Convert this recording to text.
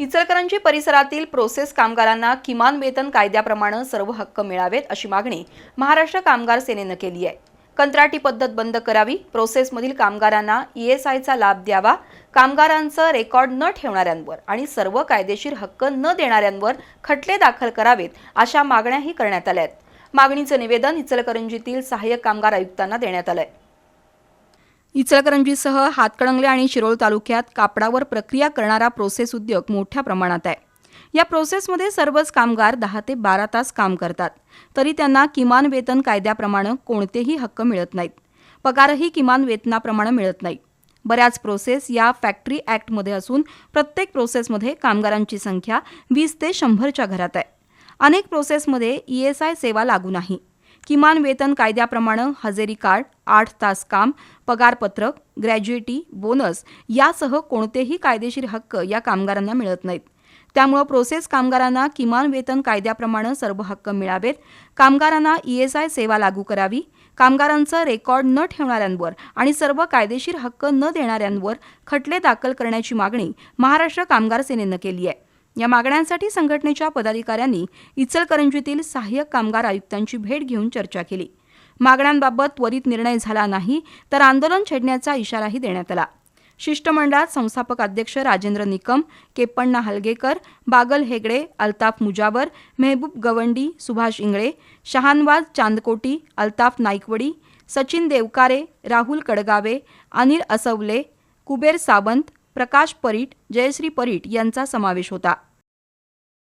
इचलकरंजी परिसरातील प्रोसेस कामगारांना किमान वेतन कायद्याप्रमाणे सर्व हक्क मिळावेत अशी मागणी महाराष्ट्र कामगार सेनेनं केली आहे. कंत्राटी पद्धत बंद करावी प्रोसेसमधील कामगारांना ईएसआयचा लाभ द्यावा कामगारांचं रेकॉर्ड न ठेवणाऱ्यांवर आणि सर्व कायदेशीर हक्क न देणाऱ्यांवर खटले दाखल करावेत अशा मागण्याही करण्यात आल्या आहेत. मागणीचं निवेदन इचलकरंजीतील सहाय्यक कामगार आयुक्तांना देण्यात आलं आहे इचलकरंजीसह हातकणंगले आणि शिरोळ तालुक्यात कापडावर प्रक्रिया करणारा प्रोसेस उद्योग मोठ्या प्रमाणात आहे. या प्रोसेसमध्ये सर्वच कामगार दहा ते बारा तास काम करतात. तरी त्यांना किमान वेतन कायद्याप्रमाणे कोणतेही हक्क मिळत नाहीत. पगारही किमान वेतनाप्रमाणे मिळत नाही. बऱ्याच प्रोसेस या फॅक्टरी ॲक्टमध्ये असून प्रत्येक प्रोसेसमध्ये कामगारांची संख्या वीस ते शंभरच्या घरात आहे. अनेक प्रोसेसमध्ये ई एस आय सेवा लागू नाही. किमान वेतन कायद्याप्रमाणे हजेरी कार्ड आठ तास काम पगारपत्रक ग्रॅज्युएटी बोनस यासह कोणतेही कायदेशीर हक्क या कामगारांना मिळत नाहीत. त्यामुळं प्रोसेस कामगारांना किमान वेतन कायद्याप्रमाणे सर्व हक्क मिळावेत. कामगारांना ईएसआय सेवा लागू करावी. कामगारांचं रेकॉर्ड न ठेवणाऱ्यांवर आणि सर्व कायदेशीर हक्क न देणाऱ्यांवर खटले दाखल करण्याची मागणी महाराष्ट्र कामगार सेनेनं केली आहे. या मागण्यांसाठी संघटनेच्या पदाधिकाऱ्यांनी इचलकरंजीतील सहाय्यक कामगार आयुक्तांची भेट घेऊन चर्चा केली. मागण्यांबाबत त्वरित निर्णय झाला नाही तर आंदोलन छेडण्याचा इशाराही देण्यात आला. शिष्टमंडळात संस्थापक अध्यक्ष राजेंद्र निकम केपण्णा हलगेकर बागल हेगडे अल्ताफ मुजावर मेहबूब गवंडी सुभाष इंगळे शहानवाज चांदकोटी अल्ताफ नाईकवडी सचिन देवकारे राहुल कडगावे अनिल असवले कुबेर सावंत प्रकाश परीट जयश्री परीट यांचा समावेश होता.